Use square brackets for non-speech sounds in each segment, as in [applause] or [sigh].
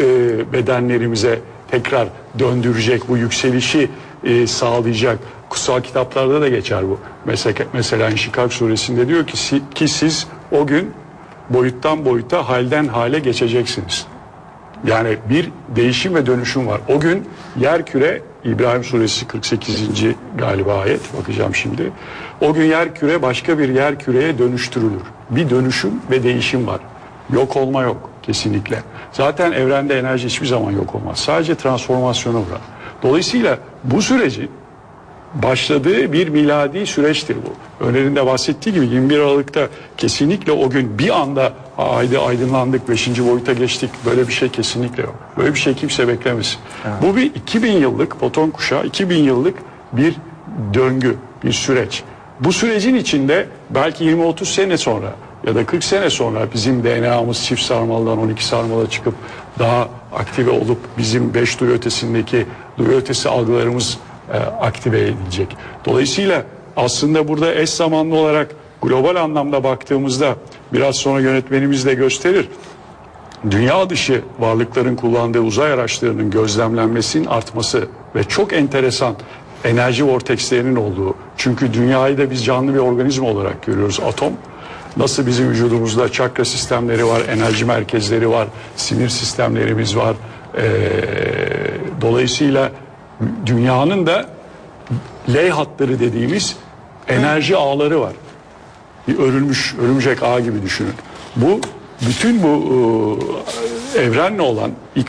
e, bedenlerimize tekrar döndürecek, bu yükselişi e, sağlayacak. Kutsal kitaplarda da geçer bu. Mesela, mesela İnşikak suresinde diyor ki, ki siz o gün boyuttan boyuta, halden hale geçeceksiniz. Yani bir değişim ve dönüşüm var. O gün yer küre İbrahim suresi 48. galiba ayet bakacağım şimdi. O gün yer küre başka bir yer küreye dönüştürülür. Bir dönüşüm ve değişim var. Yok olma yok kesinlikle. Zaten evrende enerji hiçbir zaman yok olmaz. Sadece transformasyona uğrar. Dolayısıyla bu süreci başladığı bir miladi süreçtir bu. Önerinde bahsettiği gibi 21 Aralık'ta kesinlikle o gün bir anda ayda aydınlandık, 5. boyuta geçtik. Böyle bir şey kesinlikle yok. Böyle bir şey kimse beklemesin. Bu bir 2000 yıllık, foton kuşağı 2000 yıllık bir döngü, bir süreç. Bu sürecin içinde belki 20-30 sene sonra ya da 40 sene sonra bizim DNA'mız çift sarmaldan 12 sarmala çıkıp daha aktive olup bizim 5 duyu ötesindeki duyu ötesi algılarımız e, aktive edilecek. Dolayısıyla aslında burada eş zamanlı olarak global anlamda baktığımızda biraz sonra yönetmenimiz de gösterir. Dünya dışı varlıkların kullandığı uzay araçlarının gözlemlenmesinin artması ve çok enteresan enerji vortekslerinin olduğu. Çünkü dünyayı da biz canlı bir organizma olarak görüyoruz atom. Nasıl bizim vücudumuzda çakra sistemleri var, enerji merkezleri var, sinir sistemlerimiz var. Ee, dolayısıyla dünyanın da L hatları dediğimiz enerji ağları var. Bir örülmüş, örümcek ağ gibi düşünün. Bu bütün bu e, evrenle olan ilk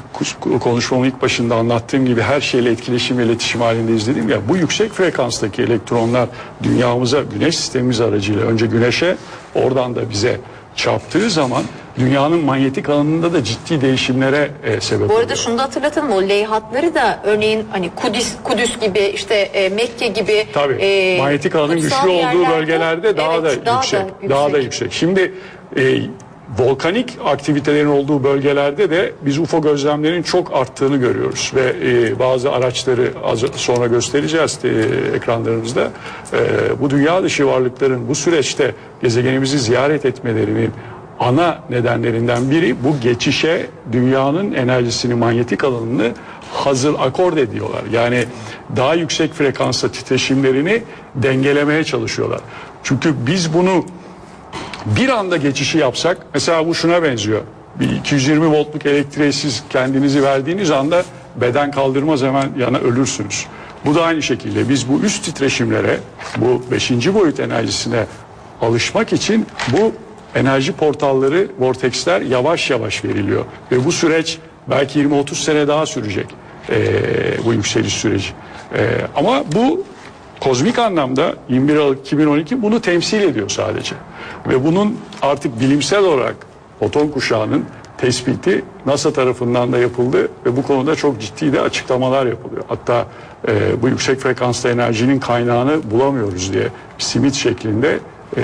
konuşmamın ilk başında anlattığım gibi her şeyle etkileşim ve iletişim halindeyiz dedim ya bu yüksek frekanstaki elektronlar dünyamıza güneş sistemimiz aracıyla önce güneşe oradan da bize çarptığı zaman dünyanın manyetik alanında da ciddi değişimlere e, sebep Bu oluyor. arada şunu da hatırlatalım o leyhatları da örneğin hani Kudüs, Kudüs gibi işte e, Mekke gibi Tabii. e, manyetik alanın güçlü olduğu bölgelerde daha Evet, da yüksek. Daha da yüksek. Şimdi e, volkanik aktivitelerin olduğu bölgelerde de biz UFO gözlemlerinin çok arttığını görüyoruz ve e, bazı araçları az sonra göstereceğiz e, ekranlarımızda. E, bu dünya dışı varlıkların bu süreçte gezegenimizi ziyaret etmelerinin ana nedenlerinden biri bu geçişe dünyanın enerjisini, manyetik alanını hazır akord ediyorlar. Yani daha yüksek frekansa titreşimlerini dengelemeye çalışıyorlar. Çünkü biz bunu bir anda geçişi yapsak mesela bu şuna benziyor. Bir 220 voltluk elektriğe siz kendinizi verdiğiniz anda beden kaldırmaz hemen yana ölürsünüz. Bu da aynı şekilde biz bu üst titreşimlere bu 5. boyut enerjisine alışmak için bu enerji portalları, vorteksler yavaş yavaş veriliyor. Ve bu süreç belki 20-30 sene daha sürecek ee, bu yükseliş süreci. Ee, ama bu kozmik anlamda 21 Aralık 2012 bunu temsil ediyor sadece. Ve bunun artık bilimsel olarak foton kuşağının tespiti NASA tarafından da yapıldı ve bu konuda çok ciddi de açıklamalar yapılıyor. Hatta e, bu yüksek frekanslı enerjinin kaynağını bulamıyoruz diye simit şeklinde e,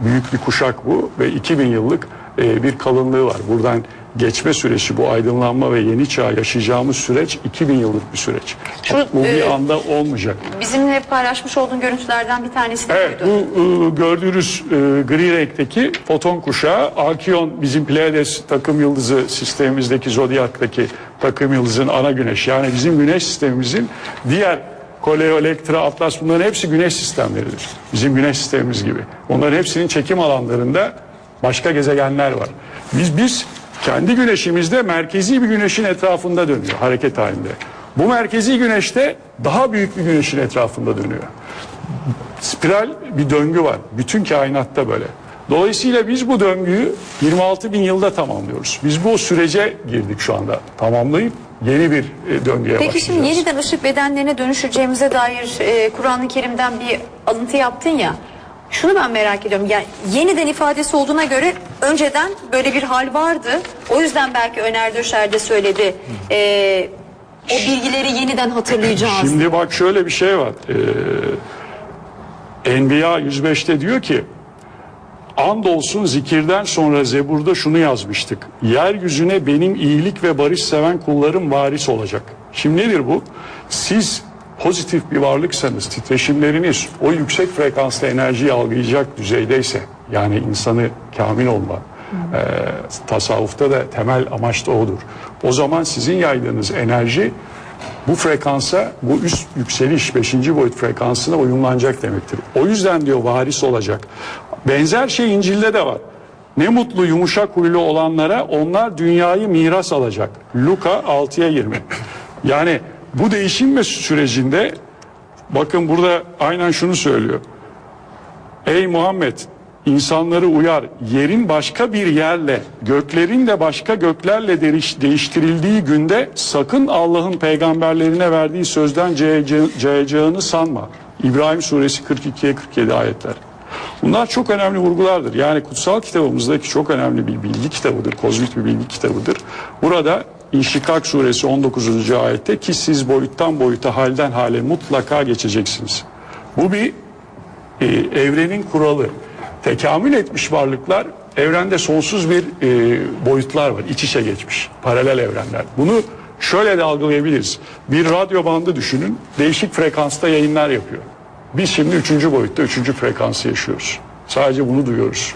büyük bir kuşak bu ve 2000 yıllık e, bir kalınlığı var. Buradan geçme süreci bu aydınlanma ve yeni çağ yaşayacağımız süreç 2000 yıllık bir süreç. Şu, bu bir e, anda olmayacak. Bizimle paylaşmış olduğun görüntülerden bir tanesi Evet buydu. bu e, gördüğünüz e, gri renkteki foton kuşağı Alkion bizim Pleiades takım yıldızı sistemimizdeki zodyaktaki takım yıldızın ana güneş. Yani bizim güneş sistemimizin diğer Koleo, Elektra, Atlas bunların hepsi güneş sistemleridir. Bizim güneş sistemimiz gibi. Onların hepsinin çekim alanlarında başka gezegenler var. Biz biz kendi güneşimizde merkezi bir güneşin etrafında dönüyor hareket halinde. Bu merkezi güneşte daha büyük bir güneşin etrafında dönüyor spiral bir döngü var. Bütün kainatta böyle. Dolayısıyla biz bu döngüyü 26 bin yılda tamamlıyoruz. Biz bu sürece girdik şu anda. Tamamlayıp yeni bir e, döngüye Peki başlayacağız. şimdi yeniden ışık bedenlerine dönüşeceğimize dair e, Kur'an-ı Kerim'den bir alıntı yaptın ya. Şunu ben merak ediyorum. Yani yeniden ifadesi olduğuna göre önceden böyle bir hal vardı. O yüzden belki Öner Döşer de söyledi. E, o bilgileri yeniden hatırlayacağız. Şimdi bak şöyle bir şey var. Ee, Enbiya 105'te diyor ki Andolsun zikirden sonra Zebur'da şunu yazmıştık. Yeryüzüne benim iyilik ve barış seven kullarım varis olacak. Şimdi nedir bu? Siz pozitif bir varlıksanız titreşimleriniz o yüksek frekanslı enerjiyi algılayacak düzeydeyse yani insanı kamil olma Ee, tasavvufta da temel amaç da odur. O zaman sizin yaydığınız enerji bu frekansa, bu üst yükseliş 5. boyut frekansına uyumlanacak demektir. O yüzden diyor varis olacak. Benzer şey İncil'de de var. Ne mutlu yumuşak huylu olanlara onlar dünyayı miras alacak. Luka 6'ya 20. [laughs] Yani bu değişim sürecinde bakın burada aynen şunu söylüyor. Ey Muhammed insanları uyar yerin başka bir yerle göklerin de başka göklerle değiş- değiştirildiği günde sakın Allah'ın peygamberlerine verdiği sözden cayacağ- cayacağını sanma. İbrahim suresi 42'ye 47 ayetler. Bunlar çok önemli vurgulardır. Yani kutsal kitabımızdaki çok önemli bir bilgi kitabıdır. Kozmik bir bilgi kitabıdır. Burada İnşikak suresi 19. ayette ki siz boyuttan boyuta halden hale mutlaka geçeceksiniz. Bu bir e, evrenin kuralı. Tekamül etmiş varlıklar evrende sonsuz bir e, boyutlar var. İç içe geçmiş. Paralel evrenler. Bunu şöyle de algılayabiliriz. Bir radyo bandı düşünün. Değişik frekansta yayınlar yapıyor. Biz şimdi üçüncü boyutta üçüncü frekansı yaşıyoruz. Sadece bunu duyuyoruz.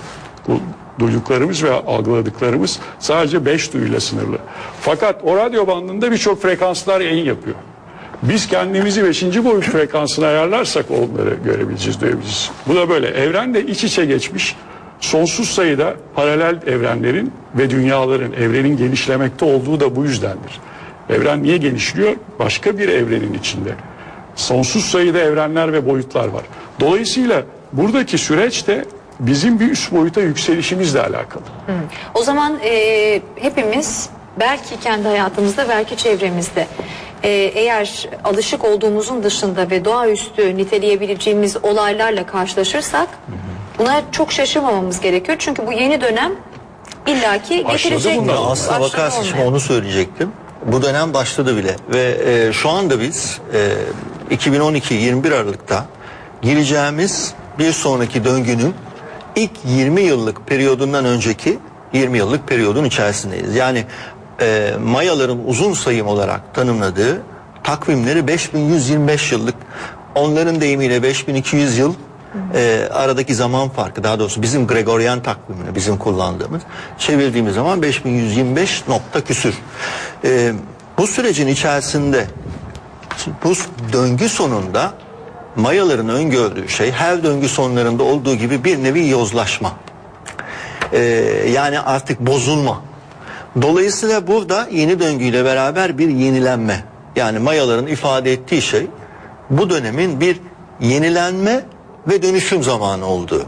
Bu duyduklarımız ve algıladıklarımız sadece beş duyuyla sınırlı. Fakat o radyo bandında birçok frekanslar yayın yapıyor. Biz kendimizi 5. boyut frekansına ayarlarsak onları görebileceğiz, duyabileceğiz. Bu da böyle. Evren de iç içe geçmiş. Sonsuz sayıda paralel evrenlerin ve dünyaların, evrenin genişlemekte olduğu da bu yüzdendir. Evren niye genişliyor? Başka bir evrenin içinde. Sonsuz sayıda evrenler ve boyutlar var. Dolayısıyla buradaki süreç de bizim bir üst boyuta yükselişimizle alakalı. O zaman e, hepimiz belki kendi hayatımızda belki çevremizde e, eğer alışık olduğumuzun dışında ve doğaüstü niteleyebileceğimiz olaylarla karşılaşırsak buna çok şaşırmamamız gerekiyor. Çünkü bu yeni dönem illaki Başladı getirecek. bunlar. Ya aslına Başladı bakarsan şimdi olmaya. onu söyleyecektim. Bu dönem başladı bile ve e, şu anda biz e, 2012-21 Aralık'ta gireceğimiz bir sonraki döngünün ilk 20 yıllık periyodundan önceki 20 yıllık periyodun içerisindeyiz. Yani e, Mayaların uzun sayım olarak tanımladığı takvimleri 5125 yıllık onların deyimiyle 5200 yıl e, aradaki zaman farkı daha doğrusu bizim Gregorian takvimini bizim kullandığımız çevirdiğimiz zaman 5125 nokta küsür. E, bu sürecin içerisinde bu döngü sonunda Mayaların öngördüğü şey her döngü sonlarında olduğu gibi bir nevi yozlaşma. Ee, yani artık bozulma. Dolayısıyla burada yeni döngüyle beraber bir yenilenme. Yani Mayaların ifade ettiği şey bu dönemin bir yenilenme ve dönüşüm zamanı olduğu.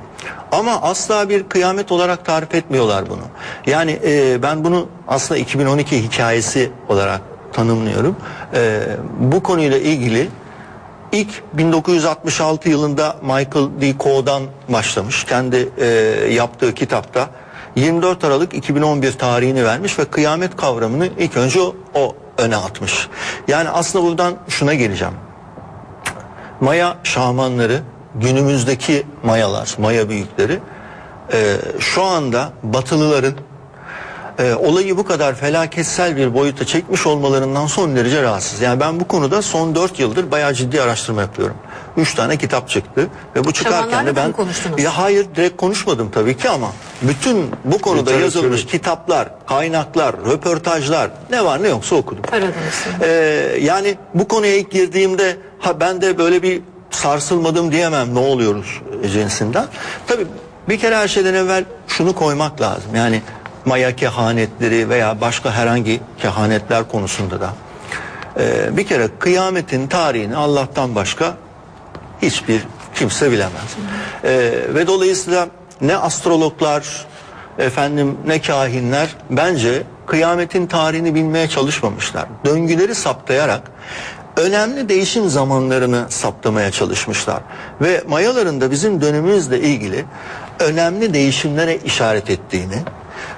Ama asla bir kıyamet olarak tarif etmiyorlar bunu. Yani e, ben bunu aslında 2012 hikayesi olarak tanımlıyorum. E, bu konuyla ilgili İlk 1966 yılında Michael D. Coe'dan başlamış. Kendi e, yaptığı kitapta 24 Aralık 2011 tarihini vermiş ve kıyamet kavramını ilk önce o, öne atmış. Yani aslında buradan şuna geleceğim. Maya şamanları günümüzdeki mayalar, maya büyükleri e, şu anda batılıların e, olayı bu kadar felaketsel bir boyuta çekmiş olmalarından son derece rahatsız. Yani ben bu konuda son 4 yıldır bayağı ciddi araştırma yapıyorum. 3 tane kitap çıktı ve bu çıkarken de ben konuştunuz? ya hayır direkt konuşmadım tabii ki ama bütün bu konuda Literatürü. yazılmış kitaplar, kaynaklar, röportajlar ne var ne yoksa okudum. Taradınız. Ee, yani bu konuya ilk girdiğimde ha ben de böyle bir sarsılmadım diyemem ne oluyoruz e, cinsinden. Tabii bir kere her şeyden evvel şunu koymak lazım. Yani maya kehanetleri veya başka herhangi kehanetler konusunda da e, bir kere kıyametin tarihini Allah'tan başka hiçbir kimse bilemez. Ee, ve dolayısıyla ne astrologlar efendim ne kahinler bence kıyametin tarihini bilmeye çalışmamışlar. Döngüleri saptayarak önemli değişim zamanlarını saptamaya çalışmışlar. Ve Mayaların da bizim dönemimizle ilgili önemli değişimlere işaret ettiğini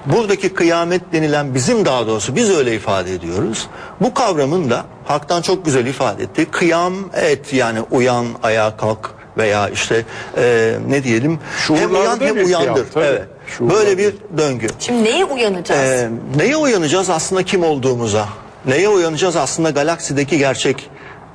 buradaki kıyamet denilen bizim daha doğrusu biz öyle ifade ediyoruz. Bu kavramın da haktan çok güzel ifade etti. Kıyam et yani uyan ayağa kalk veya işte e, ne diyelim hem uyan hem kıyam, uyandır. tabii. Evet. Şuurlarda. Böyle bir döngü. Şimdi neye uyanacağız? Ee, neye uyanacağız aslında kim olduğumuza? Neye uyanacağız aslında galaksideki gerçek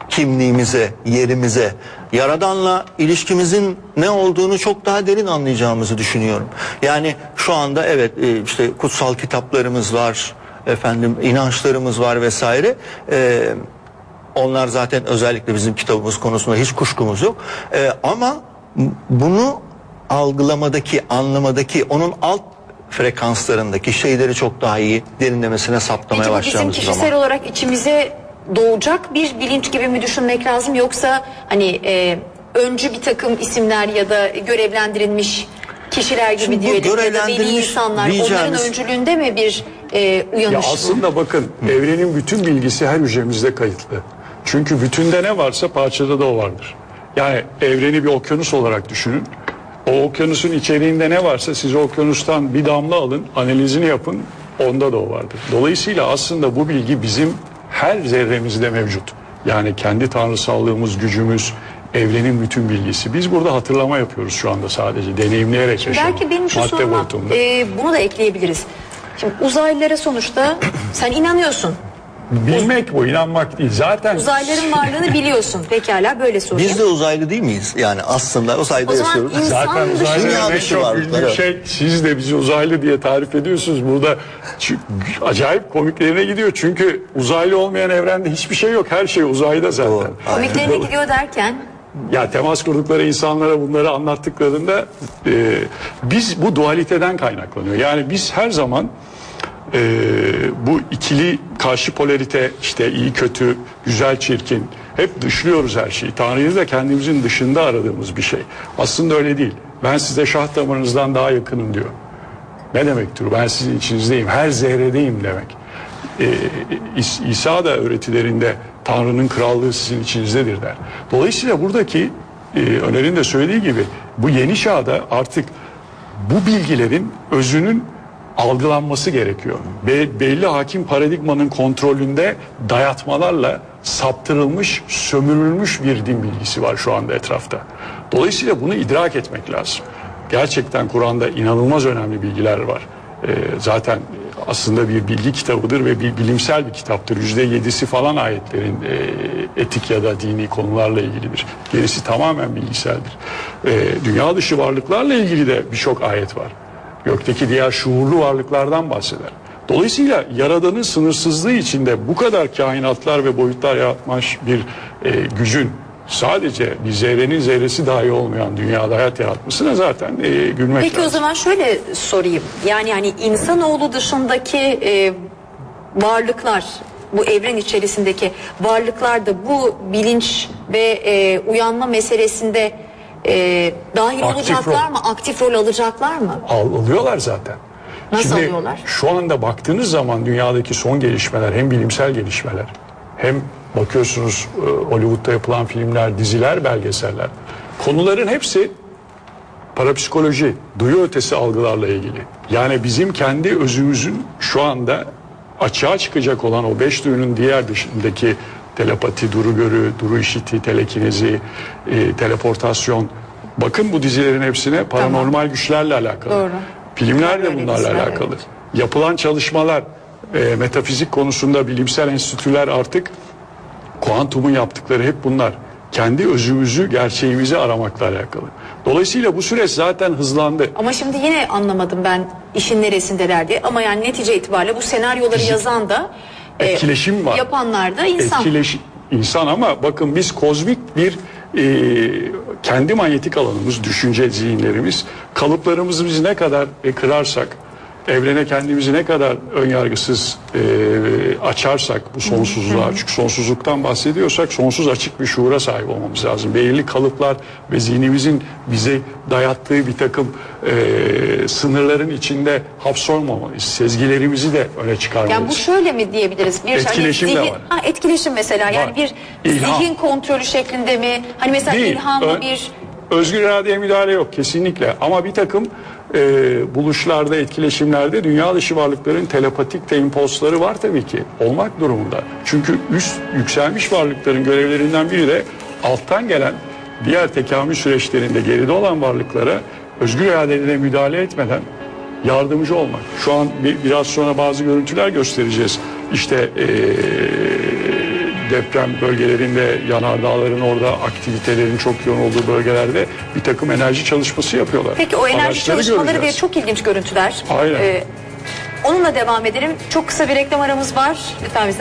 kimliğimize, yerimize, Yaradan'la ilişkimizin ne olduğunu çok daha derin anlayacağımızı düşünüyorum. Yani şu anda evet e, işte kutsal kitaplarımız var, efendim inançlarımız var vesaire. E, onlar zaten özellikle bizim kitabımız konusunda hiç kuşkumuz yok. E, ama bunu algılamadaki, anlamadaki, onun alt frekanslarındaki şeyleri çok daha iyi derinlemesine saptamaya Peki bu bizim başlayacağımız kişisel zaman. olarak içimize doğacak bir bilinç gibi mi düşünmek lazım yoksa hani e, öncü bir takım isimler ya da görevlendirilmiş kişiler gibi Şimdi bu diyelim ya da insanlar onların diyeceğimiz- öncülüğünde mi bir e, Ya uyanış bu? aslında bakın evrenin bütün bilgisi her hücremizde kayıtlı. Çünkü bütünde ne varsa parçada da o vardır. Yani evreni bir okyanus olarak düşünün. O okyanusun içeriğinde ne varsa siz okyanustan bir damla alın, analizini yapın, onda da o vardır. Dolayısıyla aslında bu bilgi bizim her zerremizde mevcut. Yani kendi tanrısallığımız, gücümüz, evrenin bütün bilgisi. Biz burada hatırlama yapıyoruz şu anda sadece deneyimleyerek yaşıyoruz. Belki benim şu soruma e, bunu da ekleyebiliriz. Şimdi uzaylılara sonuçta sen inanıyorsun. Bilmek bu, inanmak değil. Zaten Uzaylıların varlığını biliyorsun. Pekala böyle sorayım. Biz de uzaylı değil miyiz? Yani aslında uzayda O zaman yaşıyoruz. insan Zaten dışı- uzaylıların Dünya en dışı çok varlıklar, ünlü evet. şey siz de bizi uzaylı diye tarif ediyorsunuz. Burada çü- acayip komiklerine gidiyor. Çünkü uzaylı olmayan evrende hiçbir şey yok. Her şey uzayda zaten. Doğru. komiklerine gidiyor derken Ya temas kurdukları insanlara bunları anlattıklarında e, biz bu dualiteden kaynaklanıyor. Yani biz her zaman e, bu ikili karşı polarite işte iyi kötü, güzel çirkin hep dışlıyoruz her şeyi. Tanrı'yı da kendimizin dışında aradığımız bir şey. Aslında öyle değil. Ben size şah damarınızdan daha yakınım diyor. Ne demektir? Ben sizin içinizdeyim. Her zerredeyim demek. Ee, İs- İsa da öğretilerinde Tanrı'nın krallığı sizin içinizdedir der. Dolayısıyla buradaki e, Öner'in söylediği gibi bu yeni çağda artık bu bilgilerin özünün algılanması gerekiyor. Be- belli hakim paradigmanın kontrolünde dayatmalarla saptırılmış, sömürülmüş bir din bilgisi var şu anda etrafta. Dolayısıyla bunu idrak etmek lazım. Gerçekten Kur'an'da inanılmaz önemli bilgiler var. Ee, zaten aslında bir bilgi kitabıdır ve bir bilimsel bir kitaptır. Yüzde yedisi falan ayetlerin e, etik ya da dini konularla ilgilidir. Gerisi tamamen bilgiseldir. Ee, dünya dışı varlıklarla ilgili de birçok ayet var. Gökteki diğer şuurlu varlıklardan bahseder. Dolayısıyla Yaradan'ın sınırsızlığı içinde bu kadar kainatlar ve boyutlar yaratmış bir e, gücün sadece bir zerrenin zerresi dahi olmayan dünyada hayat yaratmasına zaten e, gülmek Peki o lazım. zaman şöyle sorayım. Yani hani insanoğlu dışındaki e, varlıklar, bu evren içerisindeki varlıklar da bu bilinç ve e, uyanma meselesinde e, dahil Aktif olacaklar rol. mı? Aktif rol alacaklar mı? Al, alıyorlar zaten. Nasıl Şimdi, alıyorlar? Şu anda baktığınız zaman dünyadaki son gelişmeler hem bilimsel gelişmeler hem bakıyorsunuz e, Hollywood'da yapılan filmler, diziler, belgeseller. Konuların hepsi parapsikoloji, duyu ötesi algılarla ilgili. Yani bizim kendi özümüzün şu anda açığa çıkacak olan o beş duyunun diğer dışındaki telepati, duru görü, duru işiti, telekinezi, e, teleportasyon. Bakın bu dizilerin hepsine paranormal güçlerle alakalı. Doğru. Filmler de bunlarla alakalı. evet. Yapılan çalışmalar, e, metafizik konusunda bilimsel enstitüler artık kuantumun yaptıkları hep bunlar. Kendi özümüzü, gerçeğimizi aramakla alakalı. Dolayısıyla bu süreç zaten hızlandı. Ama şimdi yine anlamadım ben işin neresindeler diye. Ama yani netice itibariyle bu senaryoları yazan da Etkileşim var. Yapanlar da insan. Etkileş insan ama bakın biz kozmik bir e, kendi manyetik alanımız, düşünce zihinlerimiz, kalıplarımızı biz ne kadar e, kırarsak, evrene kendimizi ne kadar önyargısız e, açarsak bu sonsuzluğa, çünkü sonsuzluktan bahsediyorsak sonsuz açık bir şuura sahip olmamız lazım. Belirli kalıplar ve zihnimizin bize dayattığı bir takım e, sınırların içinde hapsolmamalıyız. Sezgilerimizi de öne çıkarmalıyız. Yani bu şöyle mi diyebiliriz? Bir Etkileşim de hani zihin, var. Ha, etkileşim mesela yani Var. bir İlham. zihin kontrolü şeklinde mi? Hani mesela Değil. ilham Ö- bir Özgür iradeye müdahale yok kesinlikle. Ama bir takım e, buluşlarda, etkileşimlerde dünya dışı varlıkların telepatik temposları var tabii ki. Olmak durumunda. Çünkü üst yükselmiş varlıkların görevlerinden biri de alttan gelen diğer tekamül süreçlerinde geride olan varlıklara özgür iradelerine müdahale etmeden yardımcı olmak. Şu an bir, biraz sonra bazı görüntüler göstereceğiz. İşte e, deprem bölgelerinde yanardağların orada aktivitelerin çok yoğun olduğu bölgelerde bir takım enerji çalışması yapıyorlar. Peki o enerji Araçları çalışmaları ve göreceğiz. çok ilginç görüntüler. Aynen. onunla devam edelim. Çok kısa bir reklam aramız var. Lütfen bize